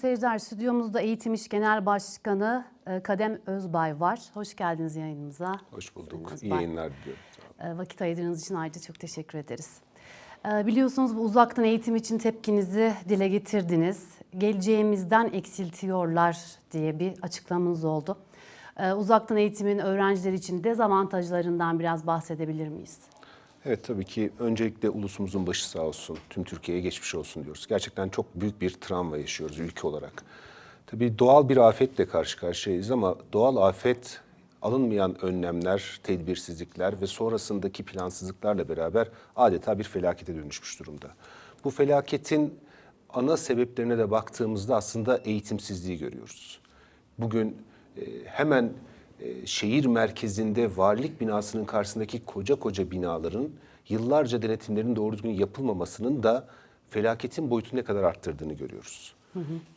seyirciler, stüdyomuzda Eğitim İş Genel Başkanı e, Kadem Özbay var. Hoş geldiniz yayınımıza. Hoş bulduk. İyi yayınlar diliyorum. E, Vakit ayırdığınız için ayrıca çok teşekkür ederiz. E, Biliyorsunuz bu uzaktan eğitim için tepkinizi dile getirdiniz. Geleceğimizden eksiltiyorlar diye bir açıklamanız oldu. Uzaktan eğitimin öğrenciler için dezavantajlarından biraz bahsedebilir miyiz? Evet tabii ki öncelikle ulusumuzun başı sağ olsun. Tüm Türkiye'ye geçmiş olsun diyoruz. Gerçekten çok büyük bir travma yaşıyoruz ülke olarak. Tabii doğal bir afetle karşı karşıyayız ama doğal afet alınmayan önlemler, tedbirsizlikler ve sonrasındaki plansızlıklarla beraber adeta bir felakete dönüşmüş durumda. Bu felaketin ana sebeplerine de baktığımızda aslında eğitimsizliği görüyoruz. Bugün e, hemen e, şehir merkezinde valilik binasının karşısındaki koca koca binaların yıllarca denetimlerin doğru düzgün yapılmamasının da felaketin boyutunu ne kadar arttırdığını görüyoruz.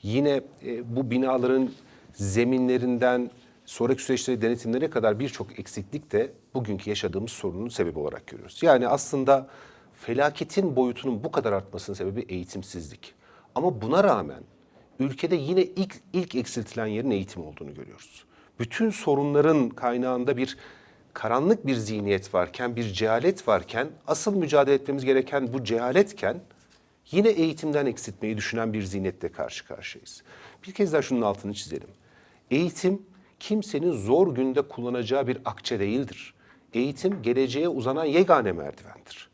Yine e, bu binaların zeminlerinden sonraki süreçte denetimlere kadar birçok eksiklik de bugünkü yaşadığımız sorunun sebebi olarak görüyoruz. Yani aslında felaketin boyutunun bu kadar artmasının sebebi eğitimsizlik. Ama buna rağmen ülkede yine ilk, ilk eksiltilen yerin eğitim olduğunu görüyoruz. Bütün sorunların kaynağında bir karanlık bir zihniyet varken, bir cehalet varken, asıl mücadele etmemiz gereken bu cehaletken yine eğitimden eksiltmeyi düşünen bir zihniyetle karşı karşıyayız. Bir kez daha şunun altını çizelim. Eğitim kimsenin zor günde kullanacağı bir akçe değildir. Eğitim geleceğe uzanan yegane merdivendir.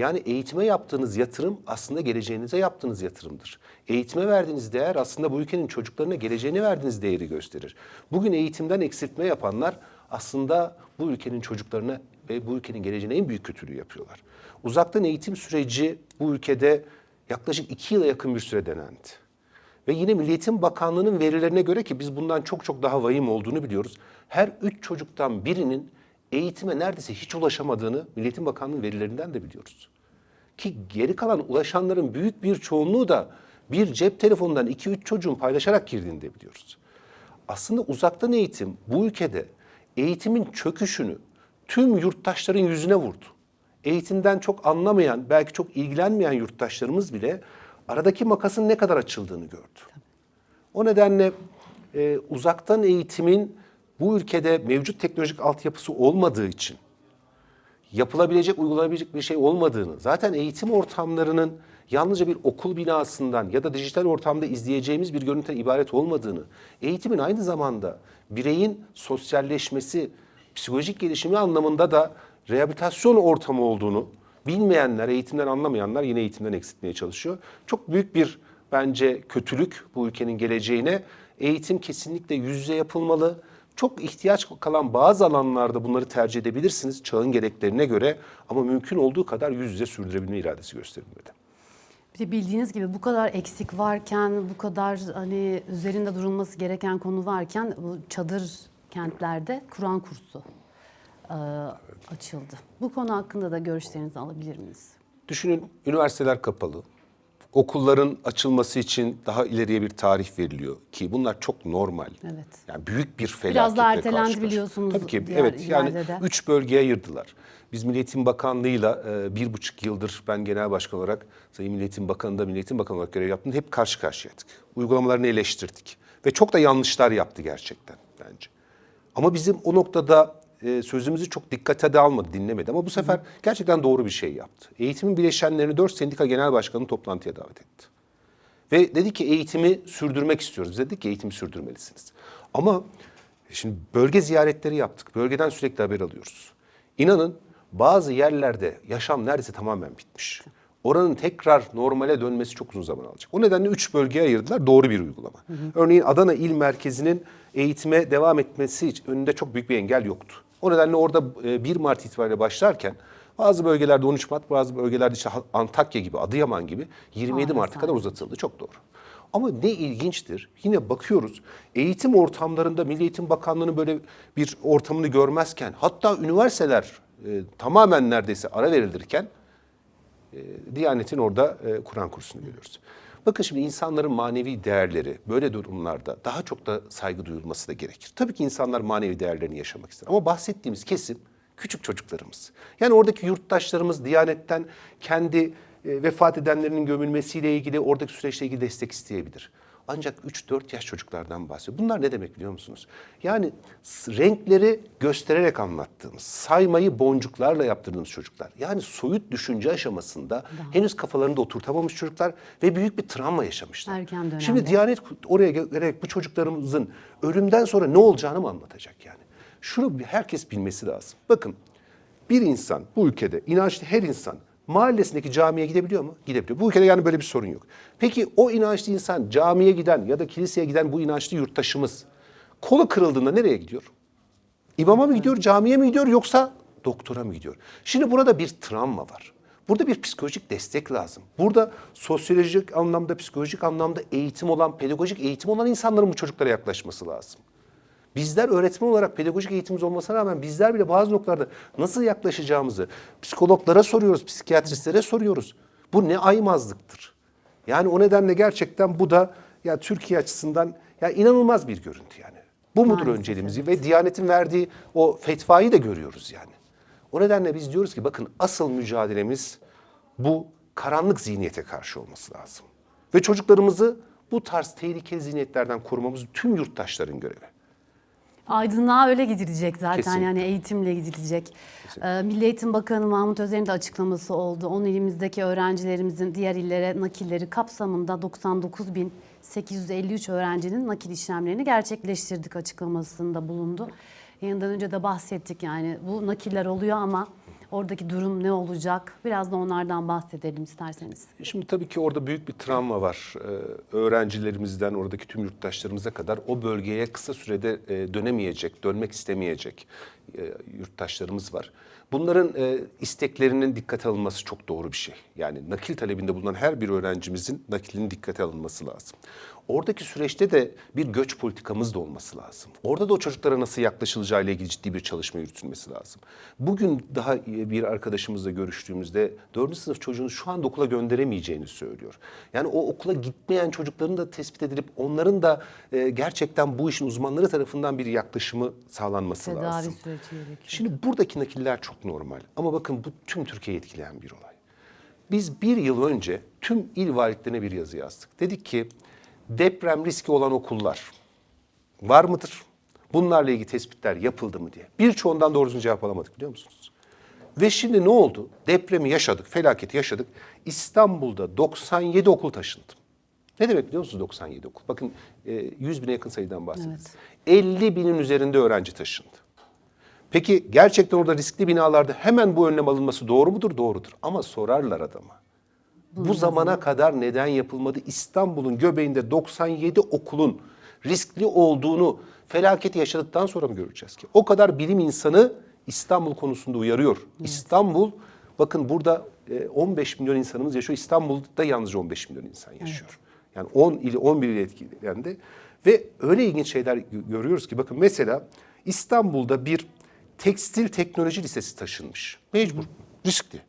Yani eğitime yaptığınız yatırım aslında geleceğinize yaptığınız yatırımdır. Eğitime verdiğiniz değer aslında bu ülkenin çocuklarına geleceğini verdiğiniz değeri gösterir. Bugün eğitimden eksiltme yapanlar aslında bu ülkenin çocuklarına ve bu ülkenin geleceğine en büyük kötülüğü yapıyorlar. Uzaktan eğitim süreci bu ülkede yaklaşık iki yıla yakın bir süre denendi. Ve yine Milli Eğitim Bakanlığı'nın verilerine göre ki biz bundan çok çok daha vahim olduğunu biliyoruz. Her üç çocuktan birinin eğitime neredeyse hiç ulaşamadığını Milli Eğitim Bakanlığı'nın verilerinden de biliyoruz. Ki geri kalan ulaşanların büyük bir çoğunluğu da bir cep telefonundan 2-3 çocuğun paylaşarak girdiğini de biliyoruz. Aslında uzaktan eğitim bu ülkede eğitimin çöküşünü tüm yurttaşların yüzüne vurdu. Eğitimden çok anlamayan, belki çok ilgilenmeyen yurttaşlarımız bile aradaki makasın ne kadar açıldığını gördü. O nedenle e, uzaktan eğitimin bu ülkede mevcut teknolojik altyapısı olmadığı için yapılabilecek, uygulanabilecek bir şey olmadığını, zaten eğitim ortamlarının yalnızca bir okul binasından ya da dijital ortamda izleyeceğimiz bir görüntüden ibaret olmadığını, eğitimin aynı zamanda bireyin sosyalleşmesi, psikolojik gelişimi anlamında da rehabilitasyon ortamı olduğunu bilmeyenler, eğitimden anlamayanlar yine eğitimden eksiltmeye çalışıyor. Çok büyük bir bence kötülük bu ülkenin geleceğine. Eğitim kesinlikle yüz yüze yapılmalı. Çok ihtiyaç kalan bazı alanlarda bunları tercih edebilirsiniz çağın gereklerine göre ama mümkün olduğu kadar yüz yüze sürdürebilme iradesi gösterilmeli. Bir de bildiğiniz gibi bu kadar eksik varken, bu kadar hani üzerinde durulması gereken konu varken bu çadır kentlerde Kur'an kursu e, açıldı. Bu konu hakkında da görüşlerinizi alabilir miyiz? Düşünün üniversiteler kapalı. Okulların açılması için daha ileriye bir tarih veriliyor ki bunlar çok normal. Evet. Yani büyük bir felaketle Biraz da ertelendi karşı karşıya. biliyorsunuz Tabii ki diğer evet yani de. üç bölgeye ayırdılar. Biz Milli Eğitim Bakanlığı'yla e, bir buçuk yıldır ben genel başkan olarak Sayın Milli Eğitim Bakanı da Milli Eğitim Bakanı olarak görev yaptım. Hep karşı karşıyaydık. Uygulamalarını eleştirdik. Ve çok da yanlışlar yaptı gerçekten bence. Ama bizim o noktada e, sözümüzü çok dikkate de almadı, dinlemedi. Ama bu sefer gerçekten doğru bir şey yaptı. Eğitimin bileşenlerini dört sendika genel başkanı toplantıya davet etti. Ve dedi ki eğitimi sürdürmek istiyoruz. Biz dedik ki eğitimi sürdürmelisiniz. Ama şimdi bölge ziyaretleri yaptık. Bölgeden sürekli haber alıyoruz. İnanın bazı yerlerde yaşam neredeyse tamamen bitmiş. Oranın tekrar normale dönmesi çok uzun zaman alacak. O nedenle üç bölgeye ayırdılar. Doğru bir uygulama. Örneğin Adana İl Merkezi'nin eğitime devam etmesi için önünde çok büyük bir engel yoktu. O nedenle orada e, 1 Mart itibariyle başlarken bazı bölgelerde 13 Mart, bazı bölgelerde işte Antakya gibi, Adıyaman gibi 27 Aa, Mart'a kadar uzatıldı. Çok doğru. Ama ne ilginçtir, yine bakıyoruz eğitim ortamlarında Milli Eğitim Bakanlığı'nın böyle bir ortamını görmezken, hatta üniversiteler e, tamamen neredeyse ara verilirken e, Diyanet'in orada e, Kur'an kursunu görüyoruz. Bakın şimdi insanların manevi değerleri böyle durumlarda daha çok da saygı duyulması da gerekir. Tabii ki insanlar manevi değerlerini yaşamak ister ama bahsettiğimiz kesim küçük çocuklarımız. Yani oradaki yurttaşlarımız Diyanet'ten kendi e, vefat edenlerinin gömülmesiyle ilgili oradaki süreçle ilgili destek isteyebilir. Ancak 3-4 yaş çocuklardan bahsediyor. Bunlar ne demek biliyor musunuz? Yani renkleri göstererek anlattığımız, saymayı boncuklarla yaptırdığımız çocuklar. Yani soyut düşünce aşamasında henüz kafalarında oturtamamış çocuklar ve büyük bir travma yaşamışlar. Erken dönemde. Şimdi Diyanet oraya gelerek bu çocuklarımızın ölümden sonra ne olacağını mı anlatacak yani? Şunu herkes bilmesi lazım. Bakın bir insan bu ülkede inançlı her insan mahallesindeki camiye gidebiliyor mu? Gidebiliyor. Bu ülkede yani böyle bir sorun yok. Peki o inançlı insan camiye giden ya da kiliseye giden bu inançlı yurttaşımız kolu kırıldığında nereye gidiyor? İmama mı gidiyor, camiye mi gidiyor yoksa doktora mı gidiyor? Şimdi burada bir travma var. Burada bir psikolojik destek lazım. Burada sosyolojik anlamda, psikolojik anlamda eğitim olan, pedagojik eğitim olan insanların bu çocuklara yaklaşması lazım. Bizler öğretmen olarak pedagojik eğitimimiz olmasına rağmen bizler bile bazı noktalarda nasıl yaklaşacağımızı psikologlara soruyoruz, psikiyatristlere soruyoruz. Bu ne aymazlıktır. Yani o nedenle gerçekten bu da ya Türkiye açısından ya inanılmaz bir görüntü yani. Bu mudur Maalesef, önceliğimiz ve Diyanet'in verdiği o fetvayı da görüyoruz yani. O nedenle biz diyoruz ki bakın asıl mücadelemiz bu karanlık zihniyete karşı olması lazım. Ve çocuklarımızı bu tarz tehlikeli zihniyetlerden korumamız tüm yurttaşların görevi. Aydınlığa öyle gidilecek zaten Kesinlikle. yani eğitimle gidilecek. Ee, Milli Eğitim Bakanı Mahmut Özer'in de açıklaması oldu. 10 ilimizdeki öğrencilerimizin diğer illere nakilleri kapsamında 99.853 öğrencinin nakil işlemlerini gerçekleştirdik açıklamasında bulundu. Yayından önce de bahsettik yani bu nakiller oluyor ama oradaki durum ne olacak? Biraz da onlardan bahsedelim isterseniz. Şimdi tabii ki orada büyük bir travma var. Ee, öğrencilerimizden oradaki tüm yurttaşlarımıza kadar o bölgeye kısa sürede e, dönemeyecek, dönmek istemeyecek e, yurttaşlarımız var. Bunların e, isteklerinin dikkate alınması çok doğru bir şey. Yani nakil talebinde bulunan her bir öğrencimizin nakilinin dikkate alınması lazım. Oradaki süreçte de bir göç politikamız da olması lazım. Orada da o çocuklara nasıl yaklaşılacağı ile ilgili ciddi bir çalışma yürütülmesi lazım. Bugün daha bir arkadaşımızla görüştüğümüzde 4. sınıf çocuğunu şu anda okula gönderemeyeceğini söylüyor. Yani o okula gitmeyen çocukların da tespit edilip onların da e, gerçekten bu işin uzmanları tarafından bir yaklaşımı sağlanması Tedavi lazım. süreci. Şimdi buradaki nakiller çok normal ama bakın bu tüm Türkiye'yi etkileyen bir olay. Biz bir yıl önce tüm il valiliklerine bir yazı yazdık. Dedik ki deprem riski olan okullar var mıdır? Bunlarla ilgili tespitler yapıldı mı diye. Birçoğundan doğru düzgün cevap alamadık biliyor musunuz? Ve şimdi ne oldu? Depremi yaşadık, felaketi yaşadık. İstanbul'da 97 okul taşındı. Ne demek biliyor musunuz 97 okul? Bakın e, 100 bine yakın sayıdan bahsediyoruz. 50 binin üzerinde öğrenci taşındı. Peki gerçekten orada riskli binalarda hemen bu önlem alınması doğru mudur? Doğrudur. Ama sorarlar adama. Bu zamana kadar neden yapılmadı? İstanbul'un göbeğinde 97 okulun riskli olduğunu felaketi yaşadıktan sonra mı göreceğiz ki? O kadar bilim insanı İstanbul konusunda uyarıyor. İstanbul, bakın burada e, 15 milyon insanımız yaşıyor. İstanbul'da yalnızca 15 milyon insan yaşıyor. Yani 10 ili 11 ili etkilendi. Ve öyle ilginç şeyler gö- görüyoruz ki bakın mesela İstanbul'da bir tekstil teknoloji lisesi taşınmış. Mecbur, riskli.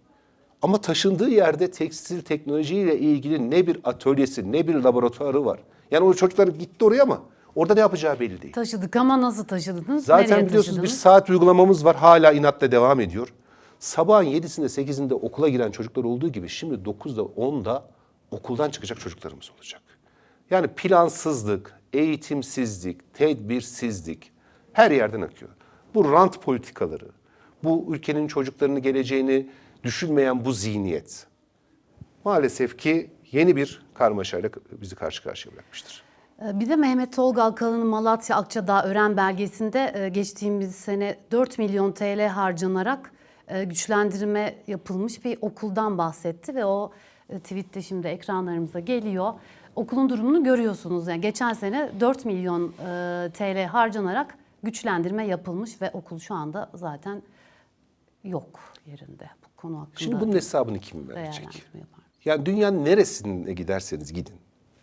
Ama taşındığı yerde tekstil teknolojiyle ilgili ne bir atölyesi ne bir laboratuvarı var. Yani o çocuklar gitti oraya ama orada ne yapacağı belli değil. Taşıdık ama nasıl taşıdınız? Zaten Nereye biliyorsunuz bir taşıdınız? saat uygulamamız var hala inatla devam ediyor. Sabahın 7'sinde 8'inde okula giren çocuklar olduğu gibi şimdi 9'da 10'da okuldan çıkacak çocuklarımız olacak. Yani plansızlık, eğitimsizlik, tedbirsizlik her yerden akıyor. Bu rant politikaları, bu ülkenin çocuklarının geleceğini düşünmeyen bu zihniyet maalesef ki yeni bir karmaşayla bizi karşı karşıya bırakmıştır. Ee, Bir de Mehmet Tolga Alkalı'nın Malatya Akçadağ Ören belgesinde e, geçtiğimiz sene 4 milyon TL harcanarak e, güçlendirme yapılmış bir okuldan bahsetti ve o e, tweette şimdi ekranlarımıza geliyor. Okulun durumunu görüyorsunuz. Yani geçen sene 4 milyon TL harcanarak güçlendirme yapılmış ve okul şu anda zaten yok yerinde. Bu konu hakkında Şimdi bunun hesabını kim verecek? Yani dünyanın neresine giderseniz gidin,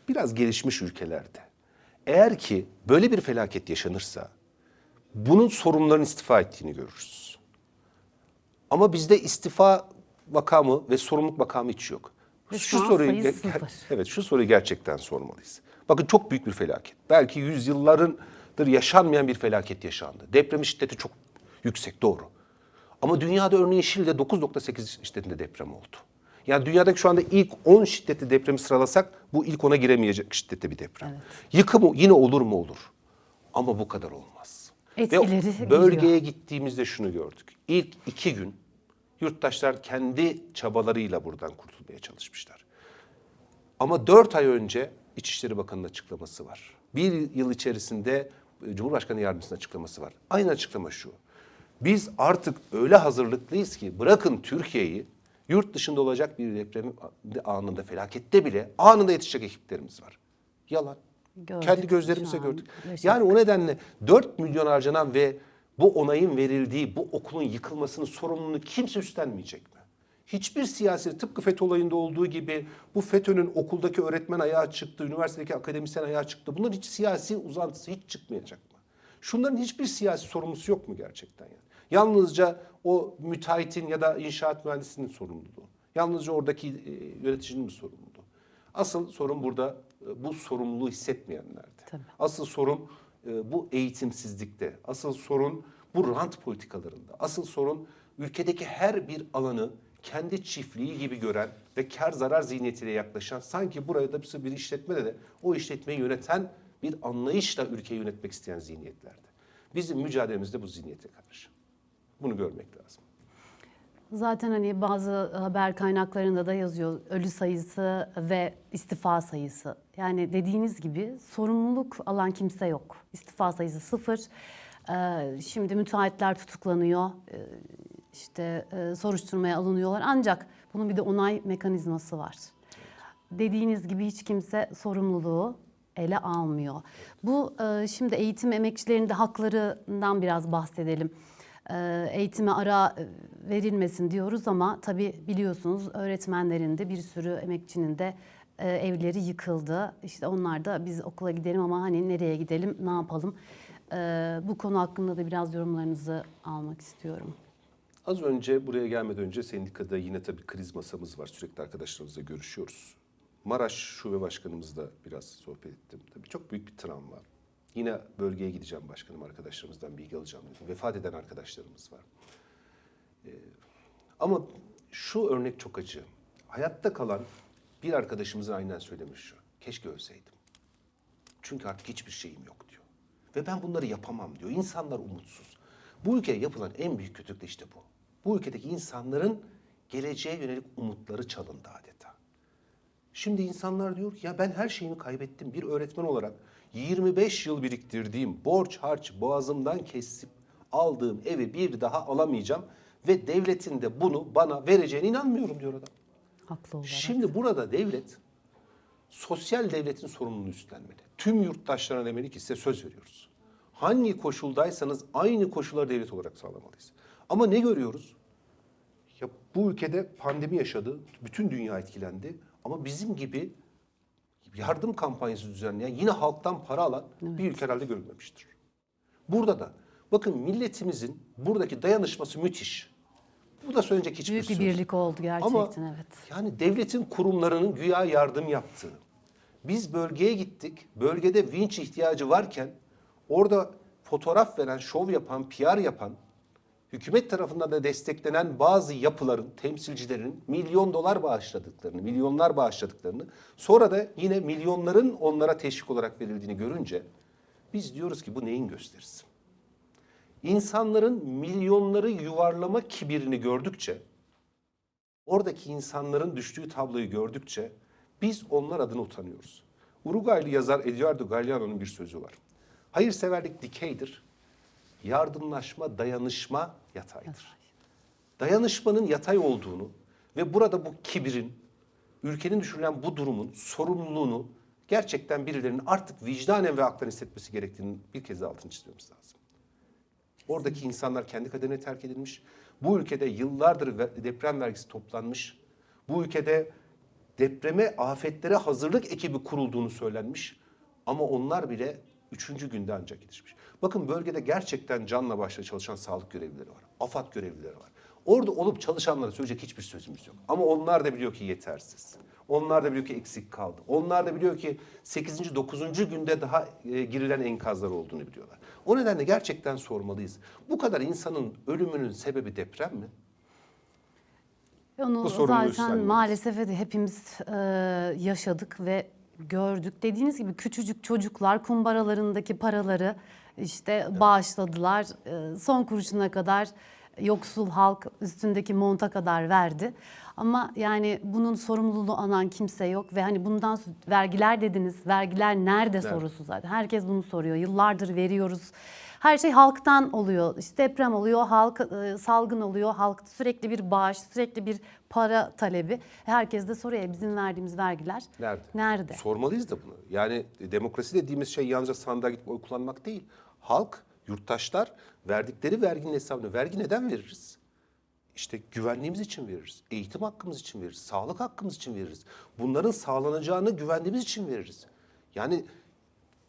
biraz gelişmiş ülkelerde, eğer ki böyle bir felaket yaşanırsa, bunun sorumluların istifa ettiğini görürüz. Ama bizde istifa makamı ve sorumluluk makamı hiç yok. Şu an sayı sıfır. evet şu soruyu gerçekten sormalıyız. Bakın çok büyük bir felaket. Belki yüzyıllardır yaşanmayan bir felaket yaşandı. Depremin şiddeti çok yüksek doğru. Ama dünyada örneğin Şili'de 9.8 şiddetinde deprem oldu. Yani dünyadaki şu anda ilk 10 şiddetli depremi sıralasak bu ilk 10'a giremeyecek şiddette bir deprem. Yıkım yine olur mu olur. Ama bu kadar olmaz. Etkileri Ve bölgeye gittiğimizde şunu gördük. İlk iki gün yurttaşlar kendi çabalarıyla buradan kurtulmaya çalışmışlar. Ama dört ay önce İçişleri Bakanı'nın açıklaması var. Bir yıl içerisinde Cumhurbaşkanı Yardımcısının açıklaması var. Aynı açıklama şu. Biz artık öyle hazırlıklıyız ki bırakın Türkiye'yi yurt dışında olacak bir deprem anında felakette bile anında yetişecek ekiplerimiz var. Yalan. Gördük Kendi an, gördük. yaşadık. Yani o nedenle 4 milyon harcanan ve bu onayın verildiği bu okulun yıkılmasının sorumluluğunu kimse üstlenmeyecek mi? Hiçbir siyasi tıpkı FETÖ olayında olduğu gibi bu FETÖ'nün okuldaki öğretmen ayağa çıktı, üniversitedeki akademisyen ayağa çıktı. Bunların hiç siyasi uzantısı hiç çıkmayacak mı? Şunların hiçbir siyasi sorumlusu yok mu gerçekten yani? Yalnızca o müteahhitin ya da inşaat mühendisinin sorumluluğu. Yalnızca oradaki e, yöneticinin mi sorumluluğu? Asıl sorun burada e, bu sorumluluğu hissetmeyenlerde. Tabii. Asıl sorun e, bu eğitimsizlikte. Asıl sorun bu rant politikalarında. Asıl sorun ülkedeki her bir alanı kendi çiftliği gibi gören ve kar zarar zihniyetiyle yaklaşan sanki buraya da bir işletmede de o işletmeyi yöneten bir anlayışla ülkeyi yönetmek isteyen zihniyetlerde. Bizim mücadelemiz de bu zihniyete karşı. Bunu görmek lazım. Zaten hani bazı haber kaynaklarında da yazıyor ölü sayısı ve istifa sayısı. Yani dediğiniz gibi sorumluluk alan kimse yok. İstifa sayısı sıfır. Ee, Şimdi müteahhitler tutuklanıyor. İşte e, soruşturmaya alınıyorlar. Ancak bunun bir de onay mekanizması var. Dediğiniz gibi hiç kimse sorumluluğu ele almıyor. Bu e, şimdi eğitim emekçilerinin de haklarından biraz bahsedelim. E, Eğitime ara verilmesin diyoruz ama tabii biliyorsunuz öğretmenlerin de bir sürü emekçinin de e, evleri yıkıldı. İşte onlar da biz okula gidelim ama hani nereye gidelim, ne yapalım? E, Bu konu hakkında da biraz yorumlarınızı almak istiyorum. Az önce buraya gelmeden önce sendikada yine tabii kriz masamız var. Sürekli arkadaşlarımızla görüşüyoruz. Maraş Şube Başkanımızla biraz sohbet ettim. Tabii çok büyük bir travma. Yine bölgeye gideceğim başkanım arkadaşlarımızdan bilgi alacağım. Vefat eden arkadaşlarımız var. Ee, ama şu örnek çok acı. Hayatta kalan bir arkadaşımızın aynen söylemiş şu. Keşke ölseydim. Çünkü artık hiçbir şeyim yok diyor. Ve ben bunları yapamam diyor. İnsanlar umutsuz. Bu ülkeye yapılan en büyük kötülük de işte bu. Bu ülkedeki insanların geleceğe yönelik umutları çalındı adeta. Şimdi insanlar diyor ki ya ben her şeyimi kaybettim. Bir öğretmen olarak 25 yıl biriktirdiğim borç harç boğazımdan kesip aldığım evi bir daha alamayacağım. Ve devletin de bunu bana vereceğine inanmıyorum diyor adam. Haklı olarak. Şimdi burada devlet sosyal devletin sorumluluğunu üstlenmeli. Tüm yurttaşlarına demeli ki size söz veriyoruz. Hangi koşuldaysanız aynı koşulları devlet olarak sağlamalıyız. Ama ne görüyoruz? Bu ülkede pandemi yaşadı, bütün dünya etkilendi ama bizim gibi yardım kampanyası düzenleyen, yine halktan para alan bir ülke herhalde görülmemiştir. Burada da bakın milletimizin buradaki dayanışması müthiş. Bu da söylenecek hiçbir Büyük bir söz. birlik oldu gerçekten Ama evet. yani devletin kurumlarının güya yardım yaptığı. Biz bölgeye gittik. Bölgede vinç ihtiyacı varken orada fotoğraf veren, şov yapan, PR yapan, hükümet tarafından da desteklenen bazı yapıların, temsilcilerin milyon dolar bağışladıklarını, milyonlar bağışladıklarını, sonra da yine milyonların onlara teşvik olarak verildiğini görünce biz diyoruz ki bu neyin gösterisi? İnsanların milyonları yuvarlama kibirini gördükçe Oradaki insanların düştüğü tabloyu gördükçe biz onlar adına utanıyoruz. Uruguaylı yazar Eduardo Galeano'nun bir sözü var. Hayırseverlik dikeydir, yardımlaşma, dayanışma yataydır. Dayanışmanın yatay olduğunu ve burada bu kibirin, ülkenin düşürülen bu durumun sorumluluğunu gerçekten birilerinin artık vicdanen ve aklen hissetmesi gerektiğini bir kez daha altını çizmemiz lazım. Oradaki insanlar kendi kaderine terk edilmiş. Bu ülkede yıllardır deprem vergisi toplanmış. Bu ülkede depreme, afetlere hazırlık ekibi kurulduğunu söylenmiş. Ama onlar bile üçüncü günde ancak yetişmiş. Bakın bölgede gerçekten canla başla çalışan sağlık görevlileri var. AFAD görevlileri var. Orada olup çalışanlara söyleyecek hiçbir sözümüz yok. Ama onlar da biliyor ki yetersiz. Onlar da biliyor ki eksik kaldı. Onlar da biliyor ki 8. 9. günde daha e, girilen enkazlar olduğunu biliyorlar. O nedenle gerçekten sormalıyız. Bu kadar insanın ölümünün sebebi deprem mi? Onu Bu sorumluluğu zaten maalesef de hepimiz e, yaşadık ve gördük. Dediğiniz gibi küçücük çocuklar kumbaralarındaki paraları işte bağışladılar. E, son kuruşuna kadar yoksul halk üstündeki monta kadar verdi. Ama yani bunun sorumluluğunu alan kimse yok ve hani bundan vergiler dediniz. Vergiler nerede sorusu zaten. Herkes bunu soruyor. Yıllardır veriyoruz. Her şey halktan oluyor. İşte deprem oluyor, halk e, salgın oluyor, halk sürekli bir bağış, sürekli bir para talebi. Herkes de soruyor "E, bizim verdiğimiz vergiler Nerede? nerede? Sormalıyız da bunu. Yani demokrasi dediğimiz şey yalnızca sandığa gidip oy kullanmak değil. Halk, yurttaşlar verdikleri verginin hesabını, vergi neden veririz? İşte güvenliğimiz için veririz, eğitim hakkımız için veririz, sağlık hakkımız için veririz. Bunların sağlanacağını güvendiğimiz için veririz. Yani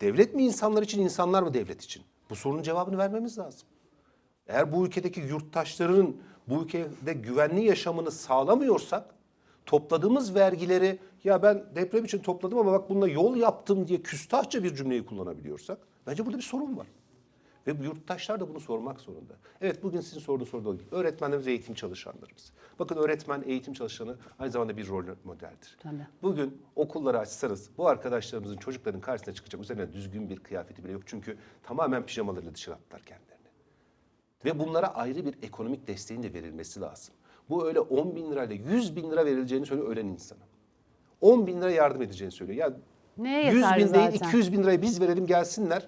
devlet mi insanlar için, insanlar mı devlet için? Bu sorunun cevabını vermemiz lazım. Eğer bu ülkedeki yurttaşların bu ülkede güvenli yaşamını sağlamıyorsak topladığımız vergileri ya ben deprem için topladım ama bak bununla yol yaptım diye küstahça bir cümleyi kullanabiliyorsak bence burada bir sorun var. Ve bu yurttaşlar da bunu sormak zorunda. Evet bugün sizin sorduğunuz soruda değil. Öğretmenlerimiz eğitim çalışanlarımız. Bakın öğretmen, eğitim çalışanı aynı zamanda bir rol modeldir. Tabii. Bugün okulları açsanız bu arkadaşlarımızın çocukların karşısına çıkacak üzerine düzgün bir kıyafeti bile yok. Çünkü tamamen pijamalarıyla dışarı attılar kendilerini. Ve bunlara ayrı bir ekonomik desteğin de verilmesi lazım. Bu öyle 10 bin lirayla 100 bin lira verileceğini söylüyor ölen insana. 10 bin lira yardım edeceğini söylüyor. Ya Neye 100 yeterli bin değil zaten? 200 bin lirayı biz verelim gelsinler.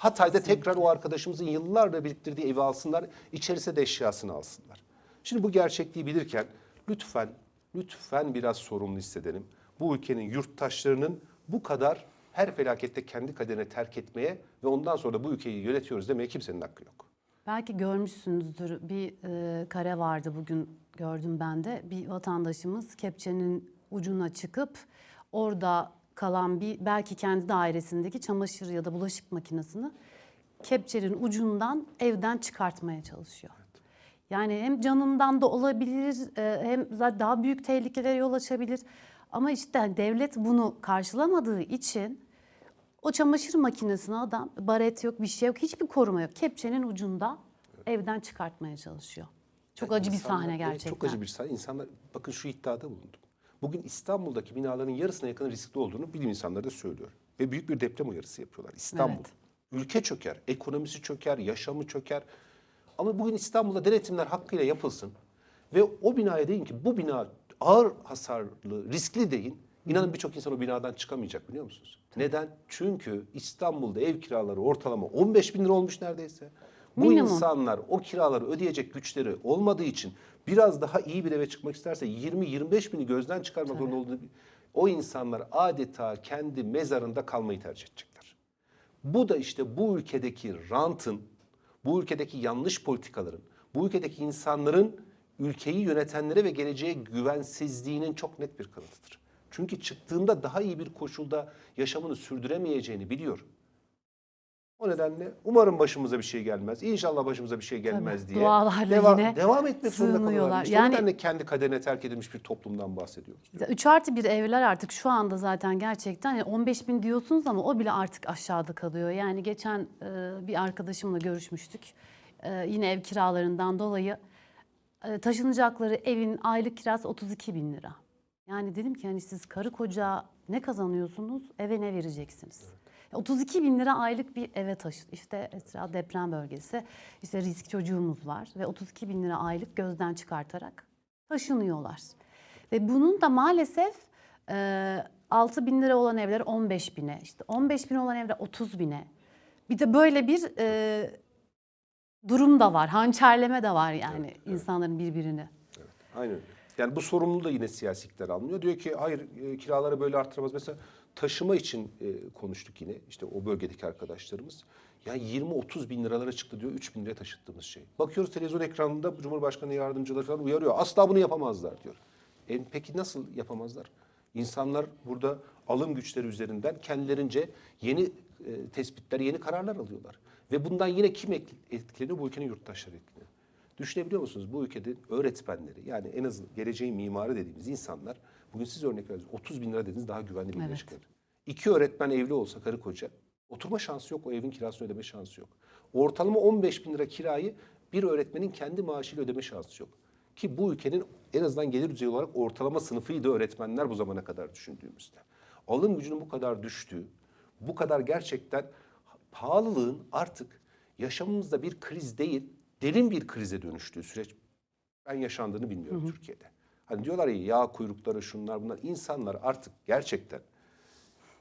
Hatay'da tekrar o arkadaşımızın yıllarla biriktirdiği evi alsınlar. içerisine de eşyasını alsınlar. Şimdi bu gerçekliği bilirken lütfen, lütfen biraz sorumlu hissedelim. Bu ülkenin yurttaşlarının bu kadar her felakette kendi kaderine terk etmeye ve ondan sonra da bu ülkeyi yönetiyoruz demeye kimsenin hakkı yok. Belki görmüşsünüzdür bir e, kare vardı bugün gördüm ben de. Bir vatandaşımız kepçenin ucuna çıkıp orada kalan bir belki kendi dairesindeki çamaşır ya da bulaşık makinesini kepçenin ucundan evden çıkartmaya çalışıyor. Yani hem canından da olabilir e, hem daha büyük tehlikelere yol açabilir. Ama işte devlet bunu karşılamadığı için o çamaşır makinesine adam baret yok bir şey yok hiçbir koruma yok. Kepçenin ucunda evden çıkartmaya çalışıyor. Çok acı bir sahne gerçekten. çok acı bir sahne. İnsanlar bakın şu iddiada bulundum. Bugün İstanbul'daki binaların yarısına yakın riskli olduğunu bilim insanları da söylüyor. Ve büyük bir deprem uyarısı yapıyorlar. İstanbul. Evet. Ülke çöker, ekonomisi çöker, yaşamı çöker. Ama bugün İstanbul'da denetimler hakkıyla yapılsın. Ve o binaya deyin ki bu bina ağır hasarlı, riskli deyin. İnanın birçok insan o binadan çıkamayacak biliyor musunuz? Neden? Çünkü İstanbul'da ev kiraları ortalama 15 bin lira olmuş neredeyse. Bu Minimum. insanlar o kiraları ödeyecek güçleri olmadığı için biraz daha iyi bir eve çıkmak isterse 20-25 bini gözden çıkarmak zorunda olduğunu o insanlar adeta kendi mezarında kalmayı tercih edecekler. Bu da işte bu ülkedeki rantın, bu ülkedeki yanlış politikaların, bu ülkedeki insanların ülkeyi yönetenlere ve geleceğe güvensizliğinin çok net bir kanıtıdır. Çünkü çıktığında daha iyi bir koşulda yaşamını sürdüremeyeceğini biliyor. O nedenle umarım başımıza bir şey gelmez. İnşallah başımıza bir şey gelmez Tabii, diye dualarla devam, yine devam etmek zorunda kalıyorlar. İşte Yani- o nedenle kendi kaderine terk edilmiş bir toplumdan bahsediyoruz. 3 artı bir evler artık şu anda zaten gerçekten yani 15 bin diyorsunuz ama o bile artık aşağıda kalıyor. Yani geçen e, bir arkadaşımla görüşmüştük. E, yine ev kiralarından dolayı e, taşınacakları evin aylık kirası 32 bin lira. Yani dedim ki hani siz karı koca ne kazanıyorsunuz eve ne vereceksiniz? 32 bin lira aylık bir eve taşın. İşte Esra deprem bölgesi, işte risk çocuğumuz var ve 32 bin lira aylık gözden çıkartarak taşınıyorlar. Ve bunun da maalesef e, 6 bin lira olan evler 15 bine, işte 15 bin olan evler 30 bine. Bir de böyle bir e, durum da var, hançerleme de var yani insanların birbirini. Aynen öyle. Yani bu sorumluluğu da yine siyasi iktidar almıyor. Diyor ki hayır e, kiraları böyle arttıramaz. Mesela taşıma için e, konuştuk yine işte o bölgedeki arkadaşlarımız. Ya 20-30 bin liralara çıktı diyor 3 bin liraya taşıttığımız şey. Bakıyoruz televizyon ekranında Cumhurbaşkanı yardımcıları falan uyarıyor. Asla bunu yapamazlar diyor. E, peki nasıl yapamazlar? İnsanlar burada alım güçleri üzerinden kendilerince yeni e, tespitler, yeni kararlar alıyorlar. Ve bundan yine kim etkileniyor? Bu ülkenin yurttaşları etkileniyor. Düşünebiliyor musunuz? Bu ülkede öğretmenleri yani en az geleceğin mimarı dediğimiz insanlar bugün siz örnek verdiniz 30 bin lira dediniz daha güvenli bir Evet. yaşam. İki öğretmen evli olsa karı koca oturma şansı yok o evin kirasını ödeme şansı yok. Ortalama 15 bin lira kirayı bir öğretmenin kendi maaşıyla ödeme şansı yok. Ki bu ülkenin en azından gelir düzeyi olarak ortalama sınıfıydı öğretmenler bu zamana kadar düşündüğümüzde. Alım gücünün bu kadar düştüğü, bu kadar gerçekten pahalılığın artık yaşamımızda bir kriz değil, derin bir krize dönüştüğü süreç ben yaşandığını bilmiyorum Türkiye'de. Hani diyorlar ya yağ kuyrukları şunlar bunlar. İnsanlar artık gerçekten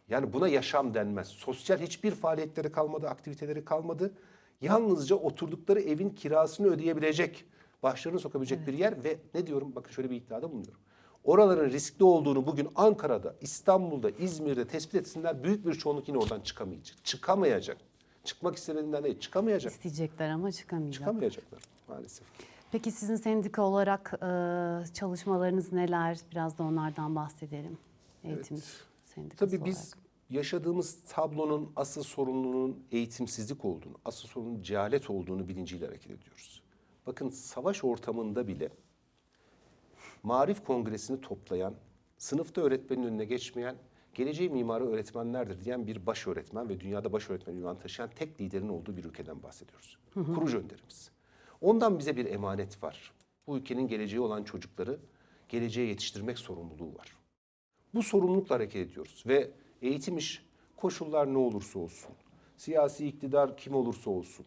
yani buna yaşam denmez. Sosyal hiçbir faaliyetleri kalmadı, aktiviteleri kalmadı. Yalnızca oturdukları evin kirasını ödeyebilecek, başlarını sokabilecek bir yer ve ne diyorum bakın şöyle bir iddiada bulunuyorum. Oraların riskli olduğunu bugün Ankara'da, İstanbul'da, İzmir'de tespit etsinler. Büyük bir çoğunluk yine oradan çıkamayacak. Çıkamayacak. Çıkmak istemediğinden değil, çıkamayacak. İsteyecekler ama çıkamayacak. Çıkamayacaklar maalesef. Peki sizin sendika olarak e, çalışmalarınız neler? Biraz da onlardan bahsedelim. Eğitim sendikası Tabii biz olarak. yaşadığımız tablonun asıl sorununun eğitimsizlik olduğunu, asıl sorunun cehalet olduğunu bilinciyle hareket ediyoruz. Bakın savaş ortamında bile Marif Kongresi'ni toplayan, sınıfta öğretmenin önüne geçmeyen, geleceği mimarı öğretmenlerdir diyen bir baş öğretmen ve dünyada baş öğretmen ünvanı taşıyan tek liderin olduğu bir ülkeden bahsediyoruz. Kurucu önderimiz. Ondan bize bir emanet var. Bu ülkenin geleceği olan çocukları geleceğe yetiştirmek sorumluluğu var. Bu sorumlulukla hareket ediyoruz ve eğitim iş koşullar ne olursa olsun, siyasi iktidar kim olursa olsun,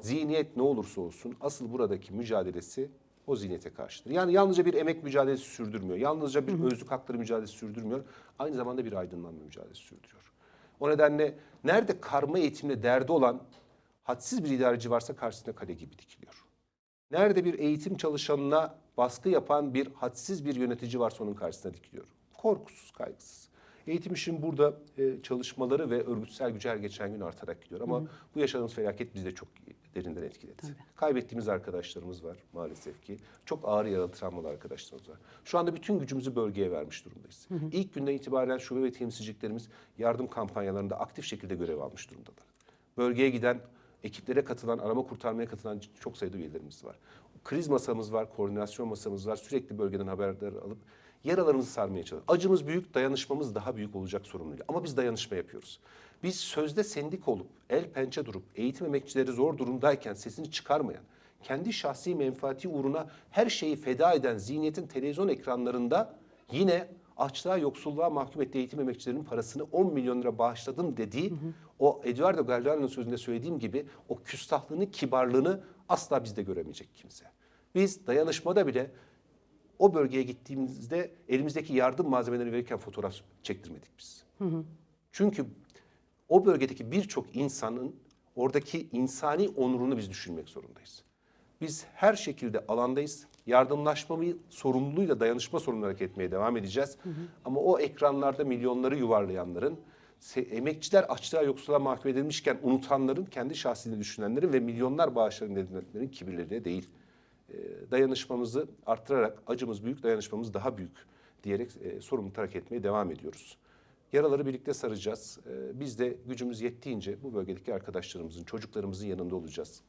zihniyet ne olursa olsun asıl buradaki mücadelesi o zihniyete karşıdır. Yani yalnızca bir emek mücadelesi sürdürmüyor. Yalnızca bir özlük hakları mücadelesi sürdürmüyor. Aynı zamanda bir aydınlanma mücadelesi sürdürüyor. O nedenle nerede karma eğitimle derdi olan hadsiz bir idareci varsa karşısında kale gibi dikiliyor. Nerede bir eğitim çalışanına baskı yapan bir hadsiz bir yönetici varsa onun karşısına dikiliyor. Korkusuz, kaygısız. Eğitim işin burada e, çalışmaları ve örgütsel gücü her geçen gün artarak gidiyor. Ama bu yaşadığımız felaket bizi de çok derinden etkiledi. Kaybettiğimiz arkadaşlarımız var maalesef ki. Çok ağır yaralı travmalı arkadaşlarımız var. Şu anda bütün gücümüzü bölgeye vermiş durumdayız. İlk günden itibaren şube ve temsilciliklerimiz yardım kampanyalarında aktif şekilde görev almış durumdalar. Bölgeye giden ekiplere katılan, arama kurtarmaya katılan çok sayıda üyelerimiz var. Kriz masamız var, koordinasyon masamız var. Sürekli bölgeden haberler alıp yaralarımızı sarmaya çalışıyoruz. Acımız büyük, dayanışmamız daha büyük olacak sorumluluğu. Ama biz dayanışma yapıyoruz. Biz sözde sendik olup, el pençe durup, eğitim emekçileri zor durumdayken sesini çıkarmayan, kendi şahsi menfaati uğruna her şeyi feda eden zihniyetin televizyon ekranlarında yine açlığa, yoksulluğa mahkum ettiği eğitim emekçilerinin parasını 10 milyon lira bağışladım dediği o Eduardo Galeano'nun sözünde söylediğim gibi o küstahlığını, kibarlığını asla bizde göremeyecek kimse. Biz dayanışmada bile o bölgeye gittiğimizde elimizdeki yardım malzemeleri verirken fotoğraf çektirmedik biz. Çünkü o bölgedeki birçok insanın oradaki insani onurunu biz düşünmek zorundayız. Biz her şekilde alandayız. Yardımlaşmayı sorumluluğuyla dayanışma sorumluluğu hareket etmeye devam edeceğiz. Ama o ekranlarda milyonları yuvarlayanların, emekçiler açlığa yoksulluğa mahkum edilmişken unutanların, kendi şahsini düşünenlerin ve milyonlar bağışların edilenlerin kibirleri de değil. Ee, dayanışmamızı arttırarak acımız büyük, dayanışmamız daha büyük diyerek e, sorumluluk hareket etmeye devam ediyoruz. Yaraları birlikte saracağız. Ee, biz de gücümüz yettiğince bu bölgedeki arkadaşlarımızın, çocuklarımızın yanında olacağız.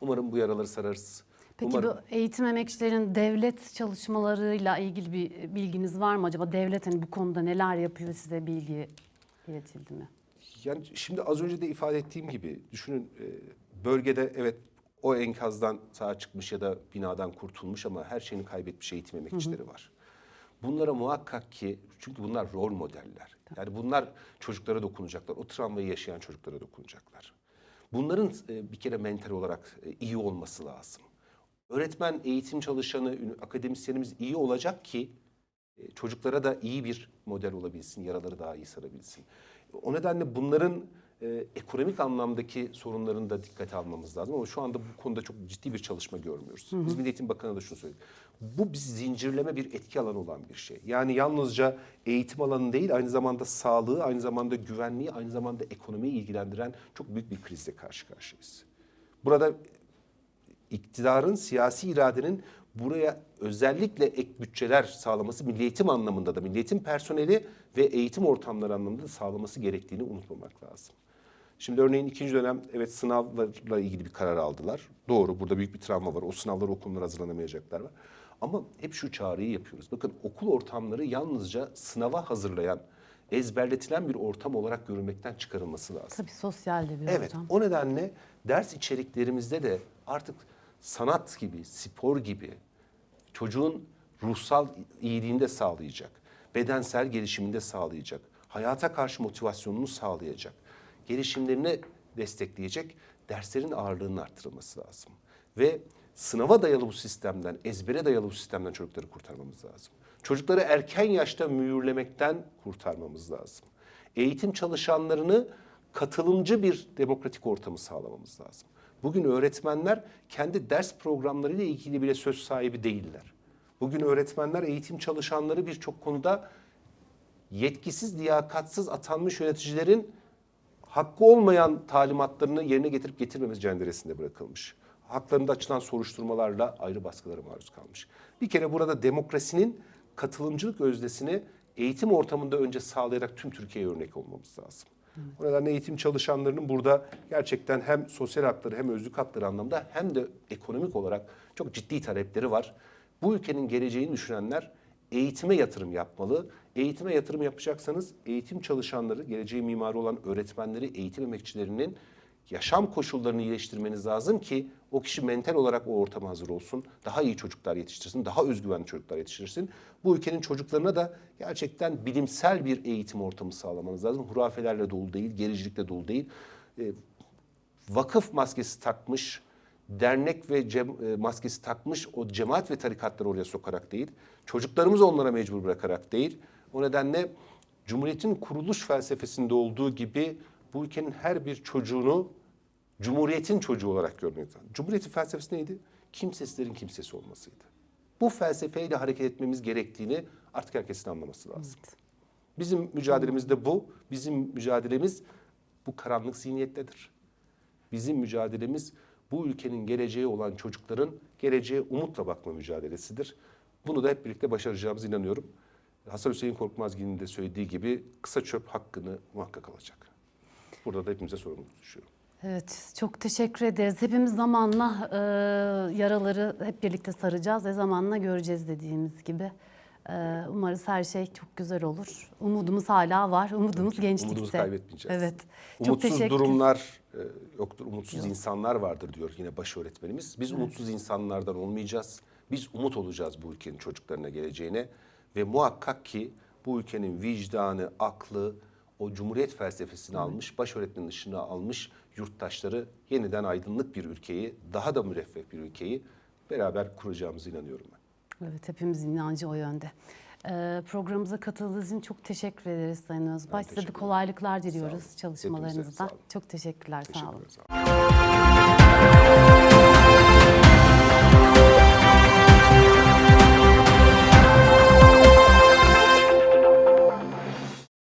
Umarım bu yaraları sararız. Peki Umarım, bu eğitim emekçilerin devlet çalışmalarıyla ilgili bir bilginiz var mı acaba? Devlet hani bu konuda neler yapıyor size bilgi iletildi mi? yani şimdi az önce de ifade ettiğim gibi düşünün e, bölgede evet o enkazdan sağ çıkmış ya da binadan kurtulmuş ama her şeyini kaybetmiş eğitim emekçileri var. Bunlara muhakkak ki çünkü bunlar rol modeller. Yani bunlar çocuklara dokunacaklar. O travmayı yaşayan çocuklara dokunacaklar. Bunların e, bir kere mental olarak e, iyi olması lazım. Öğretmen, eğitim çalışanı, akademisyenimiz iyi olacak ki e, çocuklara da iyi bir model olabilsin, yaraları daha iyi sarabilsin. O nedenle bunların e, ekonomik anlamdaki sorunlarını da dikkate almamız lazım ama şu anda bu konuda çok ciddi bir çalışma görmüyoruz. Biz Milli Eğitim Bakanı da şunu söyledi. Bu bir zincirleme bir etki alanı olan bir şey. Yani yalnızca eğitim alanı değil aynı zamanda sağlığı, aynı zamanda güvenliği, aynı zamanda ekonomiyi ilgilendiren çok büyük bir krizle karşı karşıyayız. Burada iktidarın, siyasi iradenin buraya özellikle ek bütçeler sağlaması milli eğitim anlamında da, milli eğitim personeli ve eğitim ortamları anlamında da sağlaması gerektiğini unutmamak lazım. Şimdi örneğin ikinci dönem evet sınavlarla ilgili bir karar aldılar. Doğru burada büyük bir travma var. O sınavları okullar hazırlanamayacaklar var. Ama hep şu çağrıyı yapıyoruz. Bakın okul ortamları yalnızca sınava hazırlayan, ezberletilen bir ortam olarak görülmekten çıkarılması lazım. Tabii sosyal de bir Evet, ortam. o nedenle ders içeriklerimizde de artık sanat gibi, spor gibi çocuğun ruhsal iyiliğini de sağlayacak, bedensel gelişimini de sağlayacak, hayata karşı motivasyonunu sağlayacak, gelişimlerini destekleyecek derslerin ağırlığının arttırılması lazım. Ve sınava dayalı bu sistemden, ezbere dayalı bu sistemden çocukları kurtarmamız lazım. Çocukları erken yaşta mühürlemekten kurtarmamız lazım. Eğitim çalışanlarını katılımcı bir demokratik ortamı sağlamamız lazım. Bugün öğretmenler kendi ders programlarıyla ilgili bile söz sahibi değiller. Bugün öğretmenler eğitim çalışanları birçok konuda yetkisiz, liyakatsız atanmış yöneticilerin hakkı olmayan talimatlarını yerine getirip getirmemesi cenderesinde bırakılmış. Haklarında açılan soruşturmalarla ayrı baskılara maruz kalmış. Bir kere burada demokrasinin katılımcılık özdesini eğitim ortamında önce sağlayarak tüm Türkiye'ye örnek olmamız lazım. O nedenle eğitim çalışanlarının burada gerçekten hem sosyal hakları hem özlük hakları anlamda hem de ekonomik olarak çok ciddi talepleri var. Bu ülkenin geleceğini düşünenler eğitime yatırım yapmalı. Eğitime yatırım yapacaksanız eğitim çalışanları, geleceği mimarı olan öğretmenleri, eğitim emekçilerinin yaşam koşullarını iyileştirmeniz lazım ki o kişi mental olarak o ortama hazır olsun. Daha iyi çocuklar yetiştirsin, daha özgüvenli çocuklar yetiştirsin. Bu ülkenin çocuklarına da gerçekten bilimsel bir eğitim ortamı sağlamanız lazım. Hurafelerle dolu değil, gericilikle dolu değil. Ee, vakıf maskesi takmış, dernek ve cem- e, maskesi takmış o cemaat ve tarikatları oraya sokarak değil, çocuklarımızı onlara mecbur bırakarak değil. O nedenle Cumhuriyet'in kuruluş felsefesinde olduğu gibi bu ülkenin her bir çocuğunu Cumhuriyet'in çocuğu olarak görmek. Cumhuriyet'in felsefesi neydi? Kimsesizlerin kimsesi olmasıydı. Bu felsefeyle hareket etmemiz gerektiğini artık herkesin anlaması lazım. Bizim mücadelemiz de bu. Bizim mücadelemiz bu karanlık zihniyettedir. Bizim mücadelemiz bu ülkenin geleceği olan çocukların geleceğe umutla bakma mücadelesidir. Bunu da hep birlikte başaracağımıza inanıyorum. Hasan Hüseyin Korkmazgil'in de söylediği gibi kısa çöp hakkını muhakkak alacak. Burada da hepimize sorumluluk düşüyor. Evet, çok teşekkür ederiz. Hepimiz zamanla e, yaraları hep birlikte saracağız ve zamanla göreceğiz dediğimiz gibi. E, umarız her şey çok güzel olur. Umudumuz hala var. Umudumuz gençlikte. Umudumuzu kaybetmeyeceğiz. Evet. Çok Umutsuz teşekkür durumlar yoktur, umutsuz insanlar vardır diyor yine baş öğretmenimiz. Biz umutsuz insanlardan olmayacağız. Biz umut olacağız bu ülkenin çocuklarına, geleceğine. Ve muhakkak ki bu ülkenin vicdanı, aklı, o cumhuriyet felsefesini almış, baş öğretmenin ışığını almış yurttaşları yeniden aydınlık bir ülkeyi, daha da müreffeh bir ülkeyi beraber kuracağımıza inanıyorum ben. Evet, hepimizin inancı o yönde. E, programımıza katıldığınız için çok teşekkür ederiz Sayın Özbaş. Size de teşekkür kolaylıklar Sağ olun. diliyoruz çalışmalarınızda. sağ olun. Çok teşekkürler, sağ olun. Teşekkür ederim.